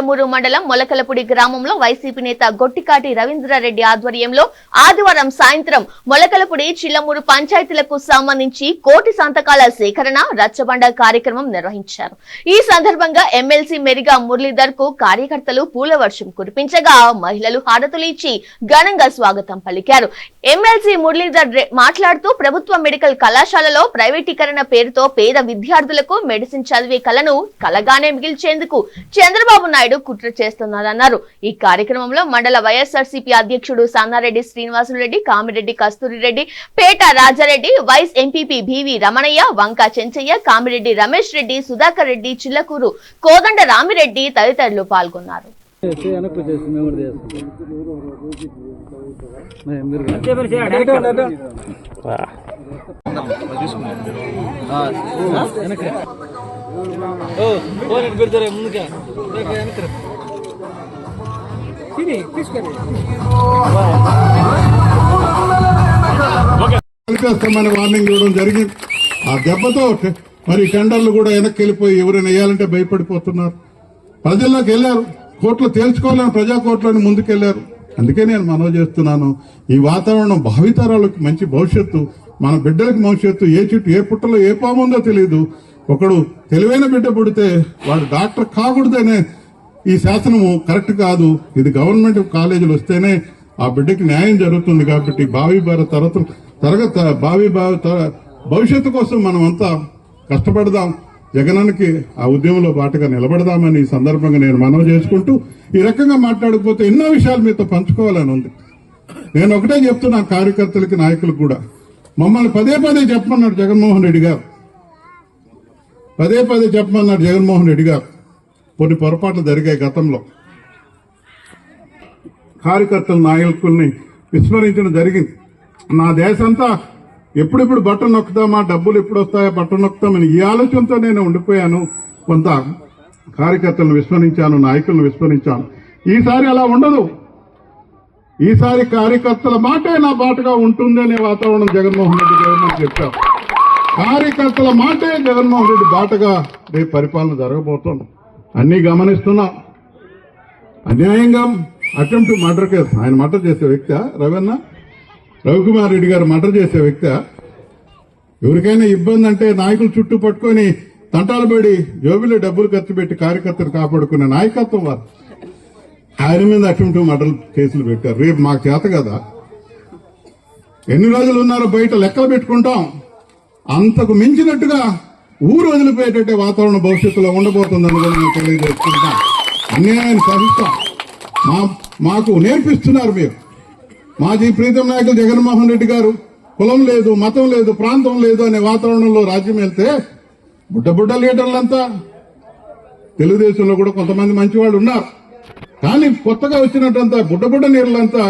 చిట్టమూరు మండలం మొలకలపూడి గ్రామంలో వైసీపీ నేత గొట్టికాటి రవీంద్రారెడ్డి ఆధ్వర్యంలో ఆదివారం సాయంత్రం మొలకలపూడి చిల్లమూరు పంచాయతీలకు సంబంధించి కోటి సంతకాల సేకరణ రచ్చబండ కార్యక్రమం నిర్వహించారు. ఈ సందర్భంగా ఎమ్మెల్సీ మెరిగా మురళీధర్కు కార్యకర్తలు పూల వర్షం కురిపించగా మహిళలు హారతులు ఇచ్చి ఘనంగా స్వాగతం పలికారు. ఎమ్మెల్సీ మురళీధర్ మాట్లాడుతూ ప్రభుత్వ మెడికల్ కళాశాలలో ప్రైవేటీకరణ పేరుతో పేద విద్యార్థులకు మెడిసిన్ చదివే కలను కలగానే మిగిల్చేందుకు చంద్రబాబు నాయుడు కుట్ర చేస్తున్నారన్నారు. ఈ కార్యక్రమంలో మండల వైఎస్ఆర్సీపీ అధ్యక్షుడు Sannareddy Srinivasulareddy Kamireddy Kasturireddy Peta Rajareddy vice MPP BV Ramanaiah Vanka Chenchaiah Kamireddy Ramesh Reddy Sudhakar Reddy Chillakuru Kodanda Ramireddy తదితరులు పాల్గొన్నారు. చేసి తిని, తీసుకొని. వార్నింగ్ ఇవ్వడం జరిగింది. ఆ దెబ్బతో మరి టెండర్లు కూడా వెనక్కి వెళ్ళిపోయి ఎవరైనా వేయాలంటే భయపడిపోతున్నారు. ప్రజల్లోకి వెళ్ళారు. కోర్టులు తేల్చుకోవాలని ప్రజా కోర్టులను ముందుకెళ్ళారు. అందుకే నేను మనవి చేస్తున్నాను. ఈ వాతావరణం భావితరాలకు మంచి భవిష్యత్తు మన బిడ్డలకు భవిష్యత్తు ఏ చుట్టూ ఏ పుట్టలో ఏ పాముందో తెలియదు ఒకడు తెలివైన బిడ్డ పుడితే వాడు డాక్టర్ కాకూడదనే ఈ శాసనము కరెక్ట్ కాదు. ఇది గవర్నమెంట్ కాలేజీలు వస్తేనే ఆ బిడ్డకి న్యాయం జరుగుతుంది కాబట్టి భావి భారత తరగతి తరగతి భావి భావి భవిష్యత్తు కోసం మనం అంతా కష్టపడదాం. జగనానికి ఆ ఉద్యమంలో బాటగా నిలబడదామని ఈ సందర్భంగా నేను మనవి చేసుకుంటూ ఈ రకంగా మాట్లాడకపోతే ఎన్నో విషయాలు మీతో పంచుకోవాలని ఉంది. నేను ఒకటే చెప్తున్నా కార్యకర్తలకి నాయకులకు కూడా. మమ్మల్ని పదే పదే చెప్పమన్నాడు జగన్మోహన్ రెడ్డి గారు. పదే పదే చెప్పమన్నాడు జగన్మోహన్ రెడ్డి గారు. కొన్ని పొరపాట్లు జరిగాయి గతంలో. కార్యకర్తల నాయకుల్ని విస్మరించడం జరిగింది. నా దేశంతా ఎప్పుడెప్పుడు బట్టలు నొక్కుతామా డబ్బులు ఎప్పుడు వస్తాయో బట్టలు నొక్కుతామని ఈ ఆలోచనతో నేను ఉండిపోయాను. కొంత కార్యకర్తలను విస్మరించాను నాయకులను విస్మరించాను. ఈసారి అలా ఉండదు. ఈసారి కార్యకర్తల మాటే నా బాటగా ఉంటుంది అనే వాతావరణం జగన్మోహన్ రెడ్డి గవర్నమెంట్ చెప్పారు. కార్యకర్తల మాటే జగన్మోహన్ రెడ్డి బాటగా రేపు పరిపాలన జరగబోతోంది. అన్ని గమనిస్తున్నాం. అన్యాయంగా అటెంప్ట్ మర్డర్ కేసు. ఆయన మర్డర్ చేసే వ్యక్తి రవన్న రవికుమార్ రెడ్డి గారు మర్డర్ చేసే వ్యక్తి. ఎవరికైనా ఇబ్బంది అంటే నాయకులు చుట్టూ పట్టుకొని తంటాలు పడి జోబిలో డబ్బులు ఖర్చు పెట్టి కార్యకర్తలు కాపాడుకునే నాయకత్వం వారు. ఆయన మీద అటెంప్ట్ మర్డర్ కేసులు పెట్టారు. రేపు మాకు చేత కదా. ఎన్ని రోజులు ఉన్నారో బయట లెక్కలు పెట్టుకుంటాం. అంతకు మించినట్టుగా ఊరు వదిలిపోయేటట్టే వాతావరణం భవిష్యత్తులో ఉండబోతుందని కూడా నేను అన్యాయాన్ని సహిస్తాం మా మాకు నేర్పిస్తున్నారు మీరు. మాజీ ప్రీతం నాయకులు జగన్మోహన్ రెడ్డి గారు కులం లేదు మతం లేదు ప్రాంతం లేదు అనే వాతావరణంలో రాజ్యం వెళ్తే బుడ్డ బుడ్డ లీడర్లంతా తెలుగుదేశంలో కూడా కొంతమంది మంచివాళ్ళు ఉన్నారు. కానీ కొత్తగా వచ్చినట్టంతా బుడ్డ బుడ్డ నీళ్ళంతా